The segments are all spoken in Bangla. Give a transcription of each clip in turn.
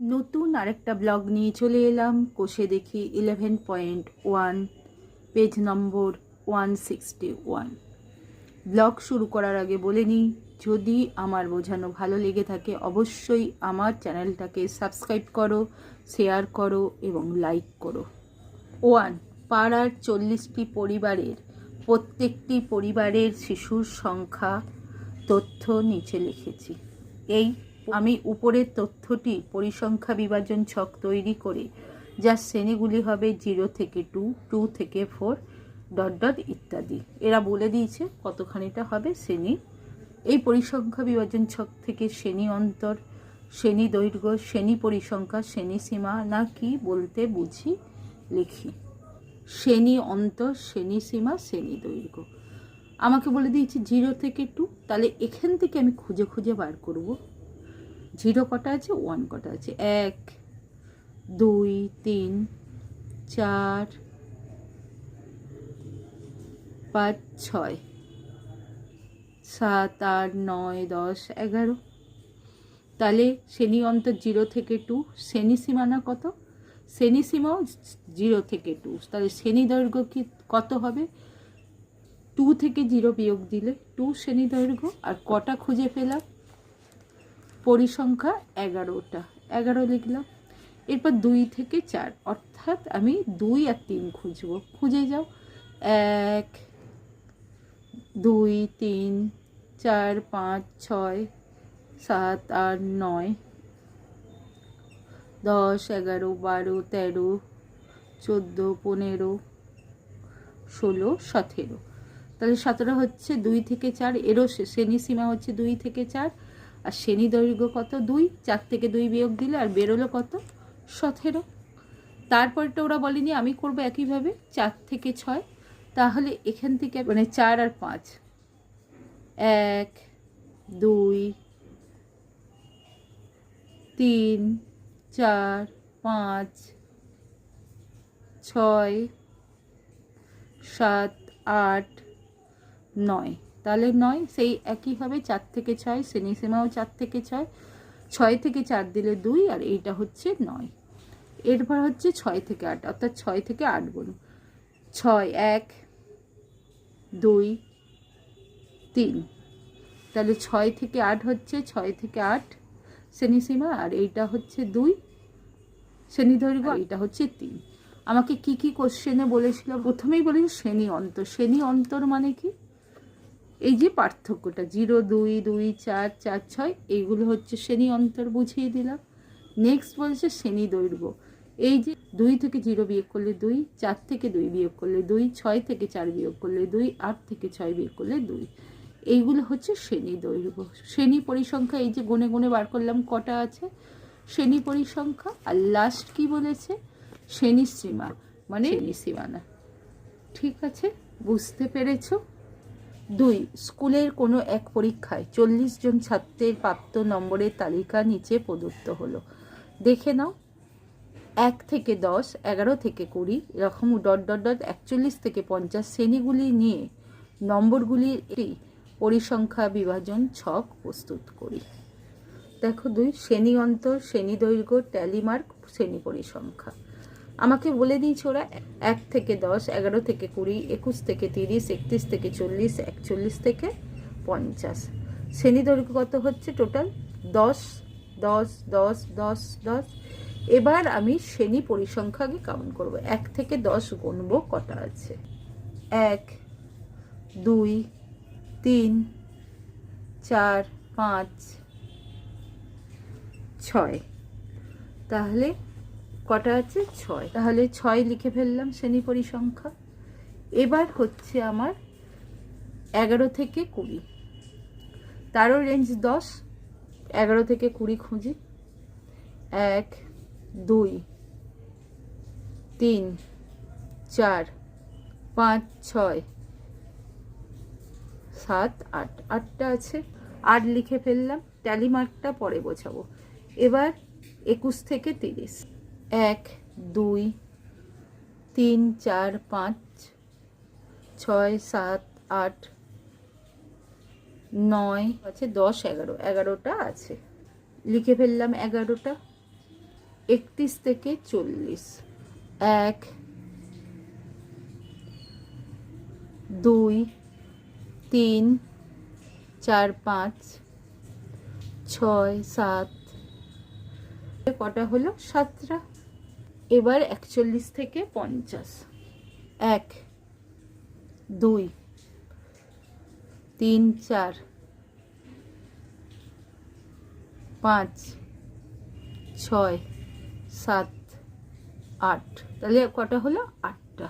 নতুন আরেকটা ব্লগ নিয়ে চলে এলাম। কোষে দেখি eleven point one page number one sixty one blog শুরু করার আগে বলে নিই, যদি আমার বোঝানো ভালো লেগে থাকে, অবশ্যই আমার চ্যানেলটাকে সাবস্ক্রাইব করো শেয়ার করো এবং লাইক করো। ওয়ান, পাড়ার চল্লিশটি পরিবারের, প্রত্যেকটি পরিবারের শিশুর সংখ্যা তথ্য নিচে লিখেছি। এই আমি উপরের তথ্যটি পরিসংখ্যা বিভাজন ছক তৈরি করে যার শ্রেণীগুলি হবে জিরো থেকে টু টু থেকে ফোর, ডট ডট ইত্যাদি। এরা বলে দিয়েছে কতখানিটা হবে শ্রেণি। এই পরিসংখ্যা বিভাজন ছক থেকে শ্রেণি অন্তর, শ্রেণি দৈর্ঘ্য, শ্রেণি পরিসংখ্যা, শ্রেণি সীমা না কি বলতে বুঝি, লিখি। শ্রেণি অন্তর, শ্রেণি সীমা, শ্রেণি দৈর্ঘ্য। আমাকে বলে দিয়েছে জিরো থেকে টু, তাহলে এখান থেকে আমি খুঁজে খুঁজে বার করব। জিরো কটা আছে? ওয়ান কটা আছে। এক, দুই, তিন, চার, পাঁচ, ছয়। সাত, আট, নয়, দশ, এগারো। তাহলে শ্রেণি অন্তর জিরো থেকে টু। শ্রেণি সীমানা কত? শ্রেণি সীমাও জিরো থেকে টু। তাহলে শ্রেণি দৈর্ঘ্য কি কত হবে? টু থেকে জিরো বিয়োগ দিলে টু শ্রেণি দৈর্ঘ্য। আর কটা খুঁজে পেলাম? পরিসংখ্যা এগারোটা। এগারো লিখলাম। এরপর দুই থেকে চার। অর্থাৎ আমি দুই আর তিন খুঁজব। খুঁজে যাও। এক, দুই, তিন, চার, পাঁচ, ছয়, সাত, আট, নয়, দশ, এগারো, বারো, তেরো, চোদ্দ, পনেরো, ষোলো, সতেরো। তাহলে সতেরো হচ্ছে দুই থেকে চার। এরও শ্রেণি সীমা হচ্ছে দুই থেকে চার। আর শ্রেণি দৈর্ঘ্য কত? দুই। চার থেকে দুই বিয়োগ দিলে আর বেরোলো কত? সতেরো। তারপরটা ওরা বলেনি, আমি করব একইভাবে। চার থেকে ছয়। তাহলে এখান থেকে মানে চার আর পাঁচ। এক, দুই, তিন, চার, পাঁচ, ছয়, সাত, আট, নয়। তাহলে নয়, সেই একইভাবে চার থেকে ছয় শ্রেণি সীমাও চার থেকে ছয় ছয় থেকে চার দিলে দুই, আর এইটা হচ্ছে নয়। এরপর হচ্ছে ছয় থেকে আট, অর্থাৎ ছয় থেকে আট গুণ। ছয়, এক, দুই, তিন। তাহলে ছয় থেকে আট হচ্ছে, ছয় থেকে আট শ্রেণি সীমা আর এইটা হচ্ছে দুই শ্রেণি দৈর্ঘ্য এইটা হচ্ছে তিন। আমাকে কি কি কোশ্চেনে বলেছিল? প্রথমেই বলেছি শ্রেণি অন্তর। শ্রেণি অন্তর মানে কি? এই যে পার্থক্যটা জিরো দুই দুই চার চার ছয় এইগুলো হচ্ছে শ্রেণি অন্তর বুঝিয়ে দিলাম। নেক্সট বলছে শ্রেণি দৈর্ঘ্য। এই যে দুই থেকে জিরো বিয়োগ করলে দুই চার থেকে দুই বিয়োগ করলে দুই ছয় থেকে চার বিয়োগ করলে দুই আট থেকে ছয় বিয়োগ করলে দুই। এইগুলো হচ্ছে শ্রেণি দৈর্ঘ্য। শ্রেণি পরিসংখ্যা এই যে গুনে গুনে বার করলাম কটা আছে? শ্রেণি পরিসংখ্যা আর লাস্ট কি বলেছে? শ্রেণি সীমা মানে শ্রেণি সীমানা। ঠিক আছে বুঝতে পেরেছ? দুই, স্কুলের কোনো এক পরীক্ষায় চল্লিশ জন ছাত্রের প্রাপ্ত নম্বরের তালিকা নিচে প্রদত্ত হলো। দেখে নাও। এক থেকে দশ, এগারো থেকে কুড়ি, এরকম ডট ডট ডট, একচল্লিশ থেকে পঞ্চাশ শ্রেণীগুলি নিয়ে নম্বরগুলির একটি পরিসংখ্যা বিভাজন ছক প্রস্তুত করি। দেখো দুই, শ্রেণি অন্তর, শ্রেণি দৈর্ঘ্য ট্যালিমার্ক শ্রেণি পরিসংখ্যা। আমাকে বলে দিয়েছে ওরা, এক থেকে দশ, এগারো থেকে কুড়ি, একুশ থেকে তিরিশ, একত্রিশ থেকে চল্লিশ, একচল্লিশ থেকে পঞ্চাশ। শ্রেণি দৈর্ঘ্য কত হচ্ছে টোটাল দশ দশ দশ দশ দশ। এবার আমি শ্রেণি পরিসংখ্যাকে কাউন্ট করব। এক থেকে দশ গুনব কটা আছে? এক, দুই, তিন, চার, পাঁচ, ছয়। তাহলে কটা আছে? ছয়। তাহলে ছয় লিখে ফেললাম শ্রেণি পরিসংখ্যা। এবার হচ্ছে আমার এগারো থেকে কুড়ি। তারও রেঞ্জ দশ। এগারো থেকে কুড়ি খুঁজি। এক, দুই, তিন, চার, পাঁচ, ছয়, সাত, আট। আটটা আছে। আট লিখে ফেললাম। ট্যালি মার্কটা পরে বোঝাবো। এবার একুশ থেকে তিরিশ। এক, দুই, তিন, চার, পাঁচ, ছয়, সাত, আট, নয়, আছে দশ, এগারো। এগারোটা আছে। লিখে ফেললাম এগারোটা। একত্রিশ থেকে চল্লিশ। এক, দুই, তিন, চার, পাঁচ, ছয়, সাত। কটা হলো? সাতটা। এবার একচল্লিশ থেকে পঞ্চাশ। এক, দুই, তিন, চার, পাঁচ, ছয়, সাত, আট। তাহলে কটা হলো? আটটা।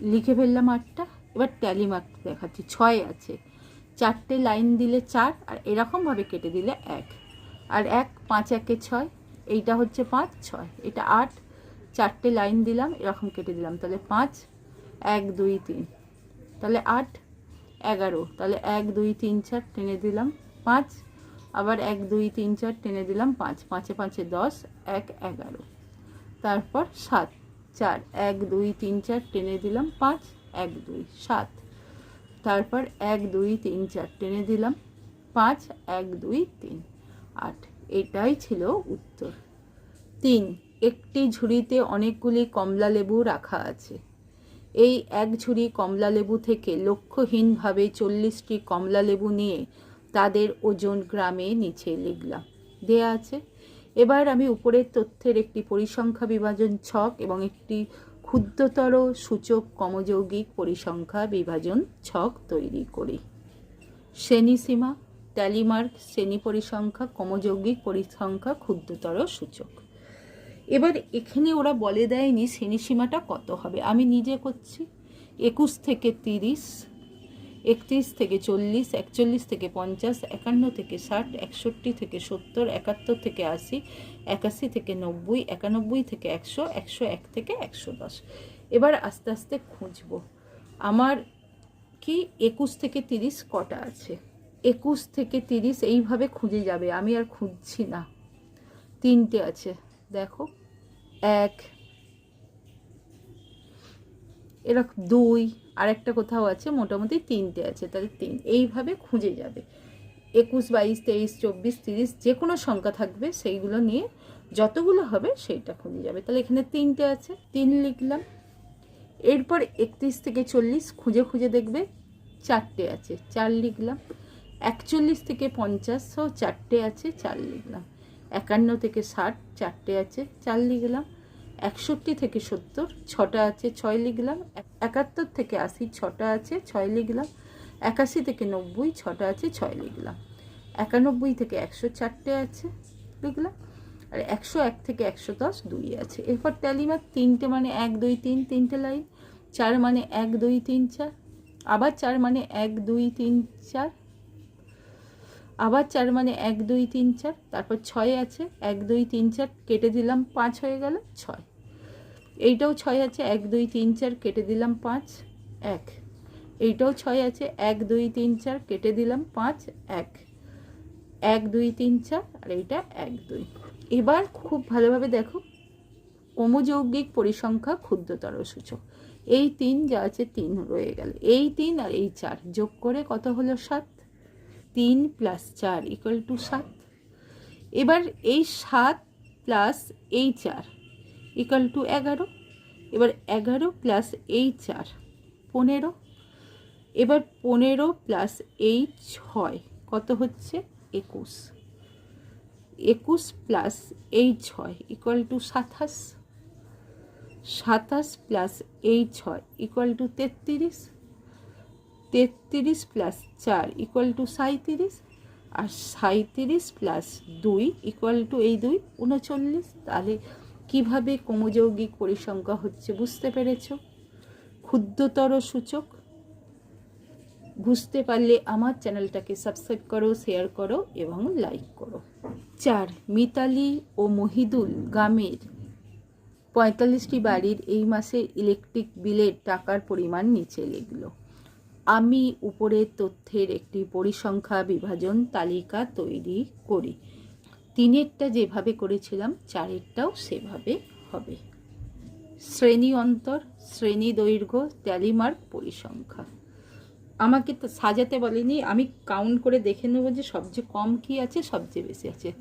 লিখে ফেললাম আটটা। এবার ট্যালি মার্ক দেখাচ্ছি। ছয় আছে। চারটে লাইন দিলে চার আর এরকমভাবে কেটে দিলে এক। আর এক, পাঁচ, একে ছয়। এইটা হচ্ছে পাঁচ, ছয়। এটা আট, চারটে লাইন দিলাম, এরকম কেটে দিলাম। তাহলে পাঁচ, এক, দুই, তিন। তাহলে আট, এগারো। তাহলে এক, দুই, তিন, চার টেনে দিলাম পাঁচ। আবার এক, দুই, তিন, চার টেনে দিলাম পাঁচ। পাঁচে পাঁচে দশ, এক, এগারো। তারপর সাত। চার, এক, দুই, তিন, চার টেনে দিলাম পাঁচ, এক, দুই, সাত। তারপর এক, দুই, তিন, চার টেনে দিলাম পাঁচ, এক, দুই, তিন, আট। এটাই ছিল উত্তর। তিন, একটি ঝুড়িতে অনেকগুলি কমলা লেবু রাখা আছে। এই এক ঝুড়ি কমলা লেবু থেকে লক্ষ্যহীনভাবে চল্লিশটি কমলা লেবু নিয়ে তাদের ওজন গ্রামে নিচে লিখলাম। দেয়া আছে, এবার আমি উপরের তথ্যের একটি পরিসংখ্যা বিভাজন ছক এবং একটি ক্ষুদ্রতর সূচক কমযৌগিক পরিসংখ্যা বিভাজন ছক তৈরি করি। শ্রেণীসীমা ট্যালিমার্ক শ্রেণি পরিসংখ্যা কমযৌগিক পরিসংখ্যা, ক্ষুদ্রতর সূচক। এবার এখানে ওরা বলে দেয়নি শ্রেণীসীমাটা কত হবে। আমি নিজে করছি। একুশ থেকে তিরিশ, একত্রিশ থেকে চল্লিশ, একচল্লিশ থেকে পঞ্চাশ, একান্ন থেকে ষাট, একষট্টি থেকে সত্তর, একাত্তর থেকে আশি, একাশি থেকে নব্বই, একানব্বই থেকে একশো একশো এক থেকে একশো দশ। এবার আস্তে আস্তে খুঁজবো। আমার কি একুশ থেকে তিরিশ কটা আছে? একুশ থেকে তিরিশ এইভাবে খুঁজে যাবে, আমি আর খুঁজছি না। তিনটে আছে, দেখো। এক এরকম দুই, আরেকটা কোথাও আছে, মোটামুটি তিনটে আছে, তাহলে তিন, এইভাবে খুঁজে যাবে। একুশ, বাইশ, তেইশ, চব্বিশ, তিরিশ যে কোনো সংখ্যা থাকবে, সেইগুলো নিয়ে যতগুলো হবে সেইটা খুঁজে যাবে। তাহলে এখানে তিনটে আছে, তিন লিখলাম। এরপর একত্রিশ থেকে চল্লিশ খুঁজে খুঁজে দেখবে, চারটে আছে, চার লিখলাম। একচল্লিশ থেকে পঞ্চাশও চারটে আছে চার লিখলাম। একান্ন থেকে ষাট, চারটে আছে চার লিখলাম। একষট্টি থেকে সত্তর, ছটা আছে ছয় লিখলাম। একাত্তর থেকে আশি, ছটা আছে ছয় লিখলাম। একাশি থেকে নব্বই, ছটা আছে ছয় লিখলাম। একানব্বই থেকে একশো চারটে আছে লিখলাম। আর একশো এক থেকে একশো দশ দুই আছে। এরপর ট্যালিমার তিনটে মানে এক, দুই, তিন, তিনটে লাইন চার মানে এক, দুই, তিন, চার। আবার চার মানে এক, দুই, তিন, চার। আবার চার মানে এক, দুই, তিন, চার, তারপর ছয় আছে, এক, দুই, তিন, চার, কেটে দিলাম পাঁচ হয়ে গেল, ছয়। এইটাও ছয় আছে, এক, দুই, তিন, চার, কেটে দিলাম পাঁচ, এক। এইটাও ছয় আছে, এক, দুই, তিন, চার, কেটে দিলাম পাঁচ, এক। এক, দুই, তিন, চার, আর এইটা এক, দুই। এবার খুব ভালোভাবে দেখো অমযৌগিক পরিসংখ্যা ক্ষুদ্রতর সূচক। এই তিন যা আছে তিন রয়ে গেল। এই তিন আর এই চার যোগ করে কত হলো সাত? তিন প্লাস চার ইকুয়াল টু সাত। এবার এই সাত প্লাস এই চার ইকুয়াল টু এগারো। এবার এগারো প্লাস এই চার পনেরো। এবার পনেরো প্লাস এই ছয় কত হচ্ছে? একুশ। একুশ প্লাস এই ছয় ইকুয়াল টু সাতাশ। সাতাশ প্লাস এই ছয় ইকুয়াল টু তেত্রিশ। তেত্রিশ প্লাস চার ইকুয়াল টু সাঁত্রিশ আর সাঁত্রিশ প্লাস দুই ইকুয়াল টু এই দুই, উনচল্লিশ। তাহলে কীভাবে কমযৌগিক পরিসংখ্যা হচ্ছে বুঝতে পেরেছ? ক্ষুদ্রতর সূচক। বুঝতে পারলে আমার চ্যানেলটাকে সাবস্ক্রাইব করো শেয়ার করো এবং লাইক করো। চার, মিতালি ও মহিদুল গ্রামের পঁয়তাল্লিশটি বাড়ির এই মাসের ইলেকট্রিক বিলের টাকার পরিমাণ নিচে লিখল। আমি উপরের তথ্যের একটি পরিসংখ্যা বিভাজন তালিকা তৈরি করি। তিনেরটা যেভাবে করেছিলাম, চারেরটাও সেভাবে হবে। শ্রেণি অন্তর, শ্রেণি দৈর্ঘ্য ট্যালিমার্ক পরিসংখ্যা। আমাকে তো সাজাতে বলেনি, আমি কাউন্ট করে দেখে নেব যে সবচেয়ে কম কি আছে, সবচেয়ে বেশি আছে।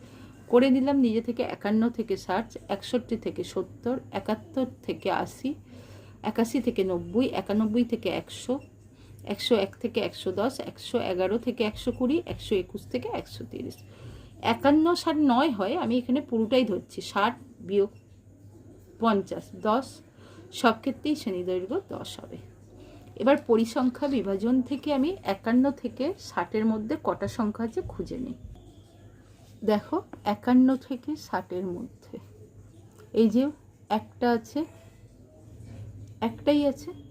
করে নিলাম নিজে থেকে একান্ন থেকে ষাট, একষট্টি থেকে সত্তর, একাত্তর থেকে আশি, একাশি থেকে নব্বই, একানব্বই থেকে একশো একশো এক থেকে একশো দশ, একশো এগারো থেকে একশো কুড়ি, একশো একুশ থেকে একশো তিরিশ। একান্ন ষাট নয় হয়, আমি এখানে পুরোটাই ধরছি। ষাট বিয়োগ পঞ্চাশ, দশ, সব ক্ষেত্রেই শ্রেণি দৈর্ঘ্য দশ হবে। এবার পরিসংখ্যা বিভাজন থেকে আমি একান্ন থেকে ষাটের মধ্যে কটা সংখ্যা আছে খুঁজে নিই। দেখো, একান্ন থেকে ষাটের মধ্যে। এই যে একটা আছে, একটাই আছে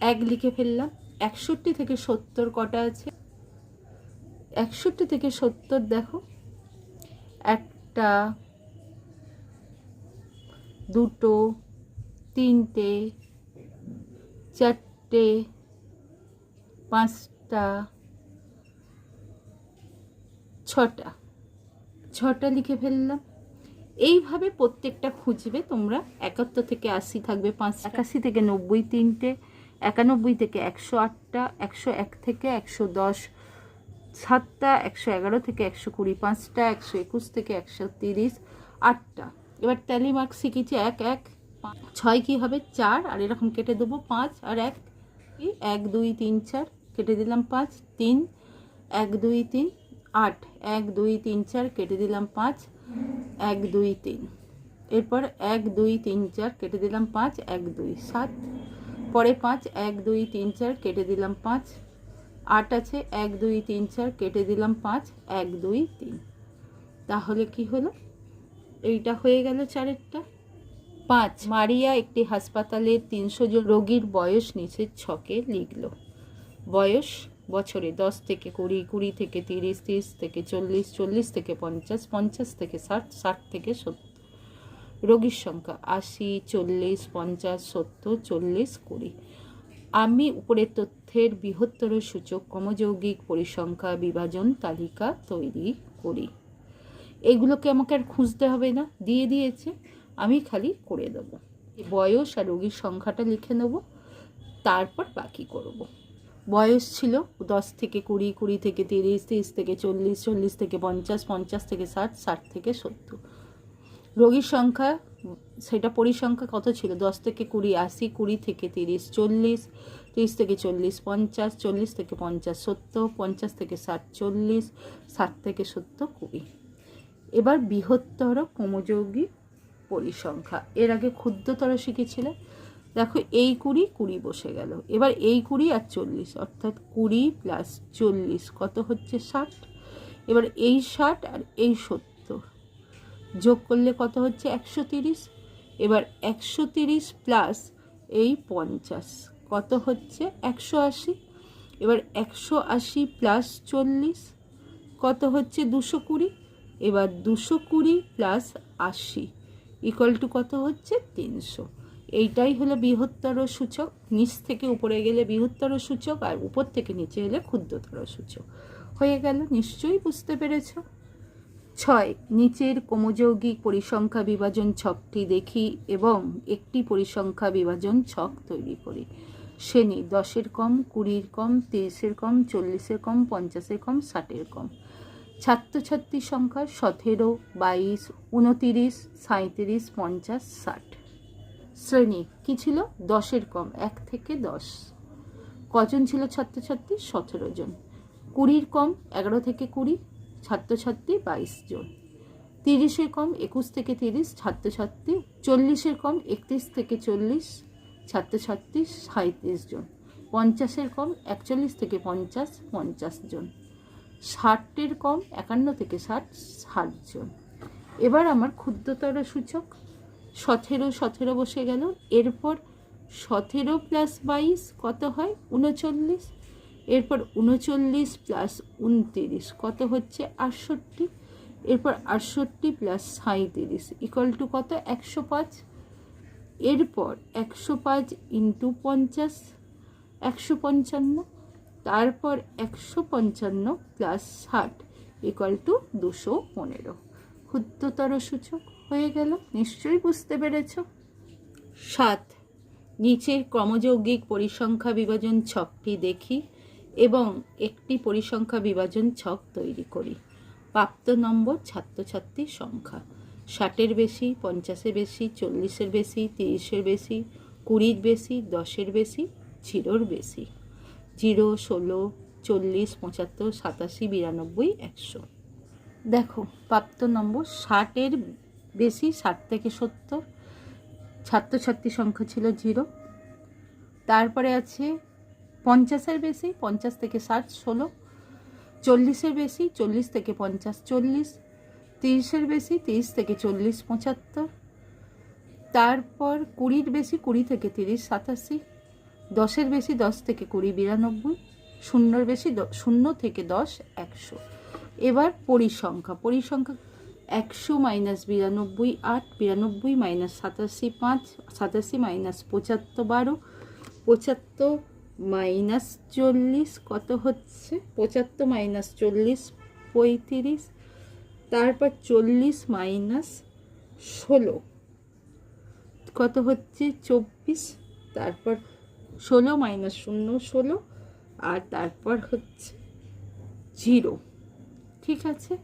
এক লিখে ফেললাম। একষট্টি থেকে সত্তর কটা আছে? একষট্টি থেকে সত্তর দেখো। একটা, দুটো, তিনটে, চারটে, পাঁচটা, ছটা। ছটা লিখে ফেললাম। এইভাবে প্রত্যেকটা খুঁজবে তোমরা। একাত্তর থেকে আশি থাকবে পাঁচ একাশি থেকে নব্বই তিনটে। একানব্বই থেকে একশো আটটা, একশো এক থেকে একশো দশ, সাতটা, একশো এগারো থেকে একশো কুড়ি, পাঁচটা, একশো একুশ থেকে একশো তিরিশ, আটটা। এবার ট্যালি মার্ক শিখেছি এক এক ছয় কি হবে? চার, আর এরকম কেটে দেবো পাঁচ, আর এক এই এক, দুই, তিন, চার, কেটে দিলাম পাঁচ, তিন, এক, দুই, তিন, আট, এক, দুই, তিন, চার, কেটে দিলাম পাঁচ, এক, দুই, তিন। এরপর এক, দুই, তিন, চার, কেটে দিলাম পাঁচ, এক, দুই, সাত পরে পাঁচ, এক, দুই, তিন, চার, কেটে দিলাম পাঁচ। আট আছে, এক, দুই, তিন, চার, কেটে দিলাম পাঁচ, এক, দুই, তিন। তাহলে কি হলো? এইটা হয়ে গেল চারেরটা। পাঁচ, মারিয়া একটি হাসপাতালে তিনশো জন রোগীর বয়স নিচের ছকে লিখল। বয়স বছরে দশ থেকে কুড়ি কুড়ি থেকে তিরিশ তিরিশ থেকে চল্লিশ চল্লিশ থেকে পঞ্চাশ পঞ্চাশ থেকে ষাট ষাট থেকে সত্তর। রোগীর সংখ্যা আশি, চল্লিশ, পঞ্চাশ, সত্তর, চল্লিশ, কুড়ি। আমি উপরের তথ্যের বৃহত্তর সূচক কমযৌগিক পরিসংখ্যা বিভাজন তালিকা তৈরি করি। এগুলোকে আমাকে আর খুঁজতে হবে না, দিয়ে দিয়েছে। আমি খালি করে দেবো। বয়স আর রোগীর সংখ্যাটা লিখে নেব, তারপর বাকি করব। বয়স ছিল দশ থেকে কুড়ি কুড়ি থেকে তিরিশ তিরিশ থেকে চল্লিশ চল্লিশ থেকে পঞ্চাশ পঞ্চাশ থেকে ষাট ষাট থেকে সত্তর। রোগীর সংখ্যা, সেটা পরিসংখ্যা কত ছিল? দশ থেকে কুড়ি, আশি, কুড়ি থেকে তিরিশ, চল্লিশ, তিরিশ থেকে চল্লিশ, পঞ্চাশ, চল্লিশ থেকে পঞ্চাশ, সত্তর, পঞ্চাশ থেকে ষাট, চল্লিশ, ষাট থেকে সত্তর, কুড়ি। এবার বৃহত্তর কমযৌগিক পরিসংখ্যা। এর আগে ক্ষুদ্রতর শিখেছিলে দেখো, এই কুড়ি কুড়ি বসে গেল। এবার এই কুড়ি আর চল্লিশ, অর্থাৎ কুড়ি প্লাস চল্লিশ, কত হচ্ছে ষাট? এবার এই ষাট আর এই সত্তর যোগ করলে কত হচ্ছে? একশো তিরিশ। এবার একশো তিরিশ প্লাস এই পঞ্চাশ। কত হচ্ছে? একশো আশি। এবার একশো আশি প্লাস চল্লিশ। কত হচ্ছে? দুশো কুড়ি। এবার দুশো কুড়ি প্লাস আশি। ইকুয়াল টু কত হচ্ছে? তিনশো। এইটাই হলো বৃহত্তর সূচক। নিচ থেকে উপরে গেলে বৃহত্তর সূচক আর উপর থেকে নিচে এলে ক্ষুদ্রতর সূচক। হয়ে গেল। নিশ্চয়ই বুঝতে পেরেছ? ছয়, নিচের কমযৌগিক পরিসংখ্যা বিভাজন ছকটি দেখি এবং একটি পরিসংখ্যা বিভাজন ছক তৈরি করি। শ্রেণি, দশের কম কুড়ির কম তিরিশের কম চল্লিশের কম পঞ্চাশের কম ষাটের কম ছাত্রছাত্রীর সংখ্যা সতেরো, বাইশ, উনতিরিশ সাঁত্রিশ পঞ্চাশ, ষাট। শ্রেণি, কি ছিল? দশের কম এক থেকে দশ। কজন ছিল ছাত্রছাত্রী? সতেরো জন। কুড়ির কম এগারো থেকে কুড়ি ছাত্রছাত্রী বাইশ জন। তিরিশের কম একুশ থেকে তিরিশ, ছাত্রছাত্রী চল্লিশের কম একত্রিশ থেকে চল্লিশ, ছাত্রছাত্রী সাঁত্রিশ জন। পঞ্চাশের কম একচল্লিশ থেকে পঞ্চাশ পঞ্চাশ জন। ষাটের কম একান্ন থেকে ষাট ষাট জন। এবার আমার ক্ষুদ্রতর সূচক। সতেরো সতেরো বসে গেল। এরপর সতেরো প্লাস বাইশ কত হয়? উনচল্লিশ। এরপর উনচল্লিশ প্লাস উনতিরিশ, কত হচ্ছে? আটষট্টি। এরপর আটষট্টি প্লাস সাঁত্রিশ ইকুয়াল টু কত? একশো পাঁচ। এরপর একশো পাঁচ ইন্টু পঞ্চাশ, একশো পঞ্চান্ন। তারপর একশো পঞ্চান্ন প্লাস ষাট ইকুয়াল টু দুশো পনেরো। ক্ষুদ্রতর সূচক হয়ে গেল, নিশ্চয়ই বুঝতে পেরেছ? সাত, নিচের ক্রমযৌগিক পরিসংখ্যা বিভাজন ছকটি দেখি। এবং একটি পরিসংখ্যা বিভাজন ছক তৈরি করি। প্রাপ্ত নম্বর ছাত্রছাত্রীর সংখ্যা। ষাটের বেশি, পঞ্চাশের বেশি, চল্লিশের বেশি, তিরিশের বেশি, কুড়ির বেশি, দশের বেশি, জিরোর বেশি। জিরো, ষোলো, চল্লিশ, পঁচাত্তর, সাতাশি, বিরানব্বই, একশো। দেখো, প্রাপ্ত নম্বর ষাটের বেশি, ষাট থেকে সত্তর। ছাত্রছাত্রী সংখ্যা ছিল জিরো। তারপরে আছে পঞ্চাশের বেশি, পঞ্চাশ থেকে ষাট, ষোলো। চল্লিশের বেশি, চল্লিশ থেকে পঞ্চাশ, চল্লিশ। তিরিশের বেশি, তিরিশ থেকে চল্লিশ, পঁচাত্তর। তারপর কুড়ির বেশি, কুড়ি থেকে তিরিশ, সাতাশি। দশের বেশি, দশ থেকে কুড়ি, বিরানব্বই। শূন্যর বেশি শূন্য থেকে দশ, একশো। এবার পরিসংখ্যা। পরিসংখ্যা একশো মাইনাস বিরানব্বই, আট। বিরানব্বই মাইনাস সাতাশি, পাঁচ। সাতাশি মাইনাস পঁচাত্তর, বারো। পঁচাত্তর মাইনাস চল্লিশ, কত হচ্ছে? পঁচাত্তর মাইনাস চল্লিশ, পঁয়ত্রিশ, তারপর চল্লিশ মাইনাস ষোলো। কত হচ্ছে? চব্বিশ, তারপর ষোলো মাইনাস শূন্য, ষোলো, আর তারপর হচ্ছে জিরো। ঠিক আছে?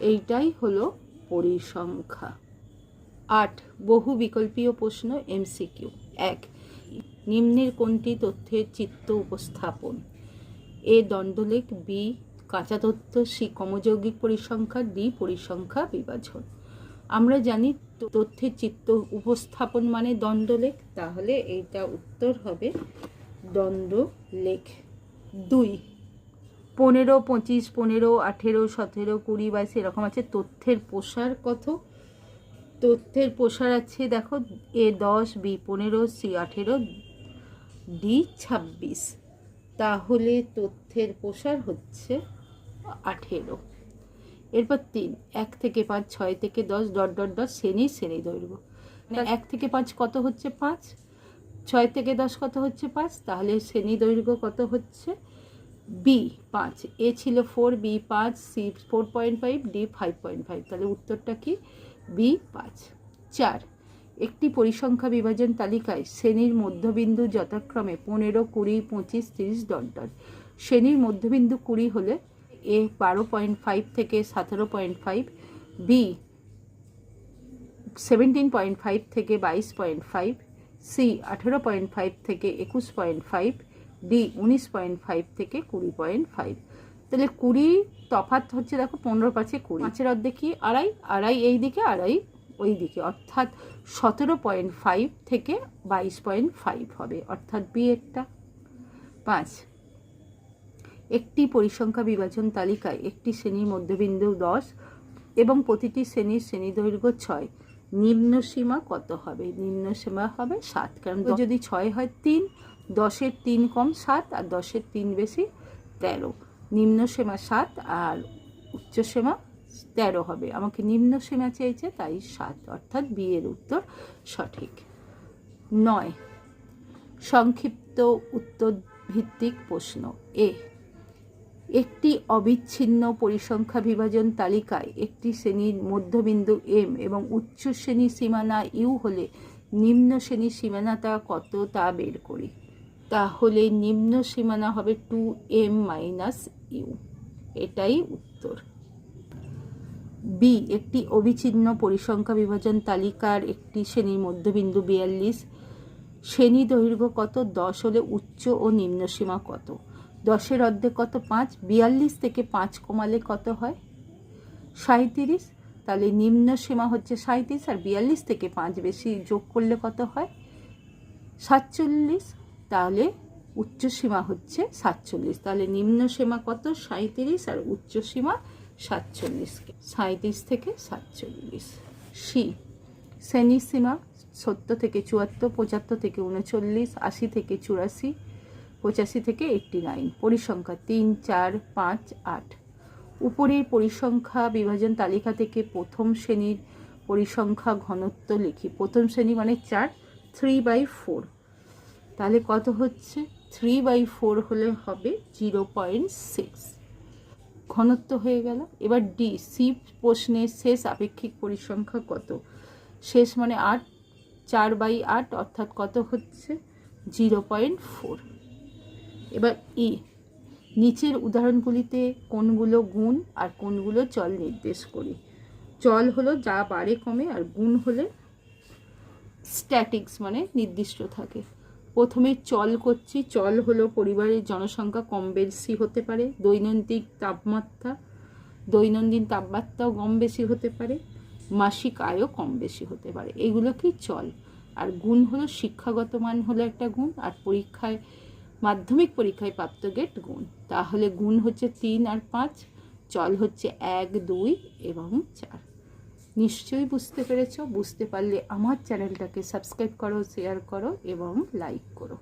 এইটাই হলো পরিসংখ্যা। আট বহু বিকল্পীয় প্রশ্ন, এমসিকিউ। এক নিম্নের কোনটি তথ্যের চিত্ত উপস্থাপন? এ দণ্ডলেখ, বি কাঁচা তথ্য সি কমযৌগিক পরিসংখ্যা, ডি পরিসংখ্যা বিভাজন। আমরা জানি তথ্যের চিত্ত উপস্থাপন মানে দণ্ডলেখ, তাহলে এইটা উত্তর হবে দণ্ডলেখ দুই। পনেরো, পঁচিশ, পনেরো, আঠেরো, সতেরো, কুড়ি বাইশ এরকম আছে, তথ্যের প্রসার কত? তথ্যের প্রসার আছে, দেখো, এ দশ, বি পনেরো, সি আঠেরো ডি ছাব্বিশ। তাহলে তথ্যের প্রসার হচ্ছে আঠেরো। এরপর তিন, এক থেকে পাঁচ, ছয় থেকে দশ, ডট ডট ডট, শ্রেণি শ্রেণি দৈর্ঘ্য। মানে এক থেকে পাঁচ কত হচ্ছে পাঁচ? ছয় থেকে দশ কত হচ্ছে পাঁচ? তাহলে শ্রেণি দৈর্ঘ্য কত হচ্ছে? বি পাঁচ। এ ছিল ফোর, বি পাঁচ, C four point five, D five point five. তাহলে উত্তরটা কি? বি পাঁচ। চার একটি পরিসংখ্যা বিভাজন তালিকায় শ্রেণির মধ্যবিন্দু যথাক্রমে পনেরো, কুড়ি, পঁচিশ, তিরিশ ডট ডট শ্রেণির মধ্যবিন্দু কুড়ি হলে এ বারো পয়েন্ট ফাইভ থেকে সতেরো point five, B seventeen point five থেকে বাইশ পয়েন্ট ফাইভ, সি আঠেরো পয়েন্ট ফাইভ থেকে একুশ পয়েন্ট ফাইভ, ডি উনিশ পয়েন্ট ফাইভ থেকে কুড়ি পয়েন্ট ফাইভ। তাহলে কুড়ি তফাত হচ্ছে দেখো পনেরো পাঁচে কুড়ি। পাঁচের অর্ধেক কি? আড়াই। আড়াই এই দিকে, আড়াই ওই দিকে অর্থাৎ সতেরো পয়েন্ট ফাইভ থেকে বাইশ পয়েন্ট ফাইভ হবে অর্থাৎ বি একটা। পাঁচ একটি পরিসংখ্যা বিভাজন তালিকায় একটি শ্রেণির মধ্যবিন্দু দশ এবং প্রতিটি শ্রেণির শ্রেণি দৈর্ঘ্য ছয়। নিম্ন সীমা কত হবে? নিম্ন সীমা হবে সাত কারণ যদি ছয় হয় তিন দশের তিন কম সাত আর দশের তিন বেশি তেরো। নিম্ন সীমা সাত আর উচ্চ সীমা তেরো হবে। আমাকে নিম্ন সীমা চেয়েছে, তাই সাত, অর্থাৎ বি এর উত্তর সঠিক। নয়, সংক্ষিপ্ত উত্তর ভিত্তিক প্রশ্ন। এ, একটি অবিচ্ছিন্ন পরিসংখ্যা বিভাজন তালিকায় একটি শ্রেণির মধ্যবিন্দু এম এবং উচ্চ শ্রেণির সীমানা ইউ হলে নিম্ন শ্রেণির সীমানাটা কত তা বের করি। তাহলে নিম্ন সীমানা হবে টু এম মাইনাস ইউ এটাই উত্তর। বি একটি অবিচ্ছিন্ন পরিসংখ্যা বিভাজন তালিকার একটি শ্রেণির মধ্যবিন্দু বিয়াল্লিশ। শ্রেণি দৈর্ঘ্য কত? দশ হলে উচ্চ ও নিম্ন সীমা কত? দশের অর্ধেক কত? পাঁচ। বিয়াল্লিশ থেকে পাঁচ কমালে কত হয়? সাঁত্রিশ তাহলে নিম্ন সীমা হচ্ছে সাঁত্রিশ আর বিয়াল্লিশ থেকে পাঁচ বেশি যোগ করলে কত হয়? সাতচল্লিশ। তাহলে উচ্চ সীমা হচ্ছে সাতচল্লিশ। তাহলে নিম্ন সীমা কত? সাঁত্রিশ আর উচ্চ সীমা সাতচল্লিশ সাঁত্রিশ থেকে সাতচল্লিশ। সি শ্রেণি সীমা সত্তর থেকে চুয়াত্তর, পঁচাত্তর থেকে উনচল্লিশ, আশি থেকে চুরাশি, পঁচাশি থেকে এইট্টি নাইন পরিসংখ্যা তিন, চার, পাঁচ, আট। উপরের পরিসংখ্যা বিভাজন তালিকা থেকে প্রথম শ্রেণির পরিসংখ্যা ঘনত্ব লিখি। প্রথম শ্রেণি মানে চার থ্রি বাই ফোর তাহলে কত হচ্ছে? থ্রি বাই ফোর হলে হবে জিরো পয়েন্ট সিক্স ঘনত্ব হয়ে গেল। এবার ডি, সি প্রশ্নের শেষ আপেক্ষিক পরিসংখ্যা কত? শেষ মানে আট, চার বাই আট, অর্থাৎ কত হচ্ছে? Zero point four. এবার ই, নিচের উদাহরণগুলিতে কোনগুলো গুণ আর কোনগুলো চল নির্দেশ করি? চল হলো যা বাড়ে কমে আর গুণ হলে স্ট্যাটিক্স মানে নির্দিষ্ট থাকে। প্রথমে চল করছি। চল হলো পরিবারের জনসংখ্যা কম বেশি হতে পারে। দৈনন্দিন তাপমাত্রা, দৈনন্দিন তাপমাত্রাও কম বেশি হতে পারে। মাসিক আয়ও কম বেশি হতে পারে। এগুলো কি চল? আর গুণ হলো শিক্ষাগত মান হলো একটা গুণ আর পরীক্ষায়, মাধ্যমিক পরীক্ষায় প্রাপ্ত গেট গুণ। তাহলে গুণ হচ্ছে তিন আর পাঁচ, চল হচ্ছে এক, দুই এবং চার। নিশ্চয়ই বুঝতে পেরেছ। বুঝতে পারলে আমার চ্যানেলটাকে সাবস্ক্রাইব করো শেয়ার করো এবং লাইক করো।